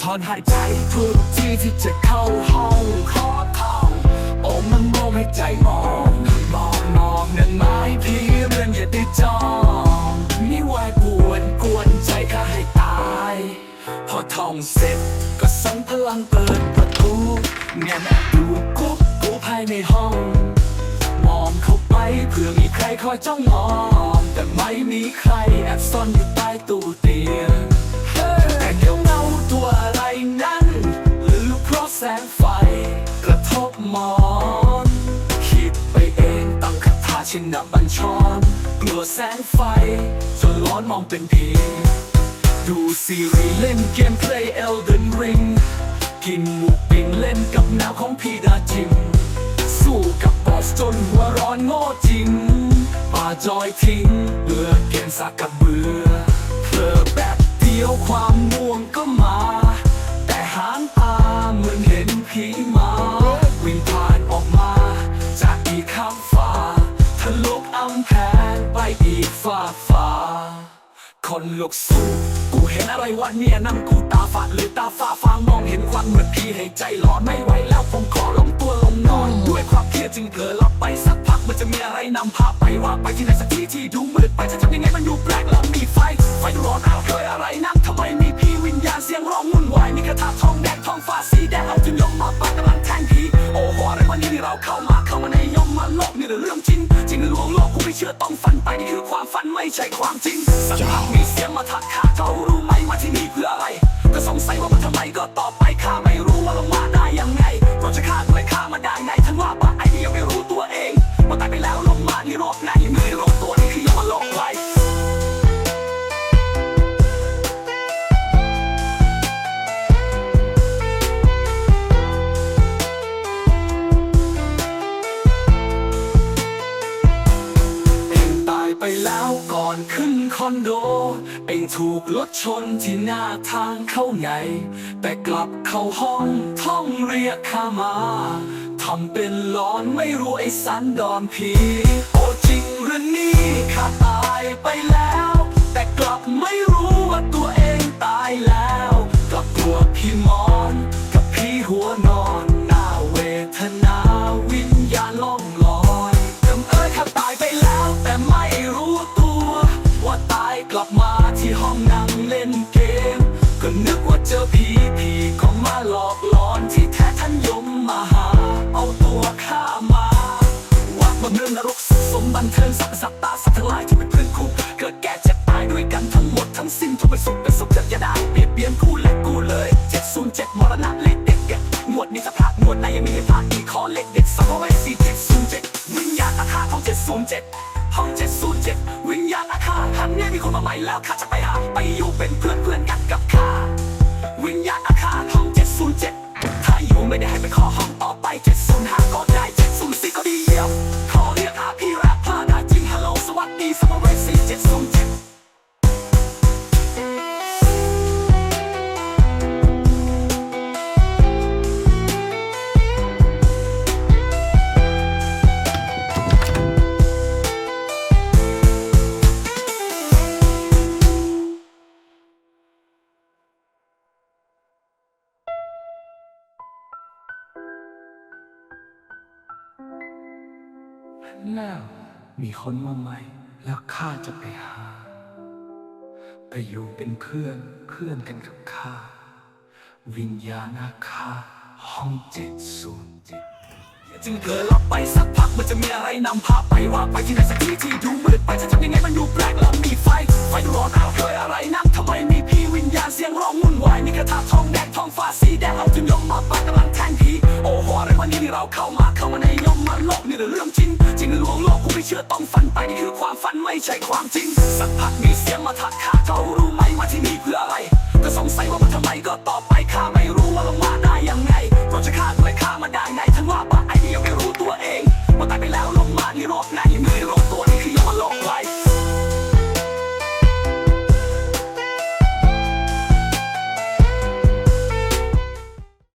ถอนหายใจทุกที่ที่จะเข้าห้องขอท่องโอ้มันโมให้ใจมอง มองมองนั่นไม้พี่เรื่องอย่าได้จองนี่วายปวนกวนใจข้าให้ตาย พอท่องเสร็จก็สั่งพลังเปิดประตูแงนแอบดูกุ๊บกูภายในห้อง เข้เพื่อมีใครคอยจ้องมอง แต่ไม่มีใครแอบซ่อนอยู่ใต้ตู้เตียงแต่เดี๋ยวเงาตัวอะไรนั้น หรือเพราะแสงไฟ กระทบหมอนคิดไปเองตั้งคาถาชินดับบัญชรกลัวแสงไฟจนร้อนมองเป็นผีดูซีรีส์เล่นเกมเพลย์ Elden Ring กินหมูปิ้งเล่นกับแนวของพีดาจิม สู้กับบอสจนหัวร้อนโง่จริง ป่าจอยทิ้งเลือเกมสักกับเบื่อเพลอแบบเดียวความง่วงก็มา แต่หางตาเหมือนเห็นผีมา วิ่งผ่านออกมา จากอีกข้างฟ้าทะลุอำแพงไปอีกฟ้าฟ้าคนลุกสู้ เห็นอะไรวะเนี่ยนั่งกูตาฝาดหรือตาฝ้าฟางมองเห็นควันเหมือนพี่ให้ใจหลอนไม่ไหวแล้วผมขอล้มตัวลงนอน ด้วยความเครียดจึงเผลอหลับไปสักพักมันจะมีอะไรนำพาไปว่าไปที่ไหนสักที่ที่ดูมืดไปจะทำยังไงมันดูแปลกแล้วมีไฟ ไฟดูร้อนอ้าวเคยอะไรนักทำไมมีพี่วิญญาณเสียงร้องวุ่นวายมีกระทะทองแดงทองฟ้าสีแดงเอาจึงยกมาปากกำลังแทงผีโอ้โหอะไรวันนี้ที่เราเข้า ต้องฝันไปนี่คือความฝันไม่ใช่ความจริงสักพักมีเสียงมาทักข้าเจ้ารู้ไหมว่าที่นี่เพื่ออะไร ก็สงสัยว่ามันทำไมก็ตอบไปข้าไม่ ไปแล้วก่อนขึ้นคอนโด เองถูกรถชนที่หน้าทางเข้าไง แต่กลับเข้าห้องท่องเรียกข้ามาทำเป็นร้อนไม่รู้ไอ้สันดอนผีโอจริงหรือนี่ข้าตายไปแล้ว แต่กลับไม่รู้ว่าตัวเองตายแล้ว กลับกลัวพี่มอนกับพี่หัวน เลขเด็ดสองร้อยสี่เจ็ดศูนย์เจ็ดวิญญาณอาฆาตห้องเจ็ดศูนย์เจ็ดห้องเจ็ดศูนย์เจ็ดวิญญาณอาฆาตหันเนี่ยมีคนมาใหม่แล้วข้าจะไปหาไปอยู่เป็นเพื่อนเพื่อนกัน แล้ว มีคนมาใหม่ แล้วข้าจะไปหา ไปอยู่เป็นเพื่อนเพื่อนกันกับข้า วิญญาณอาฆาตห้องเจ็ดศูนย์เจ็ดจึงเกิดหลับไปสักพักมันจะมีอะไรนำพาไปว่าไปที่ไหนสักที่ที่ดูมืดไปจะทำยังไง นี้ที่เราเข้ามาเข้ามาในย่อมมาโลกนี่เรื่องจริง จริงหรือลวงโลกกูไม่เชื่อต้องฝันไปนี่คือความฝันไม่ใช่ความจริง สักพักมีเสียงมาทักข้าเจ้ารู้ไหมมาที่นี่เพื่ออะไร ก็สงสัยว่ามันทำไมก็ต่อไปข้าไม่รู้ว่าลงมาได้ยังไงเราจะฆ่าตัวเองข้ามาได้ไงทั้งว่าปะไอเดียไม่รู้ตัวเองว่าตายไปแล้วลงมานี่รอบไหนไม่รู้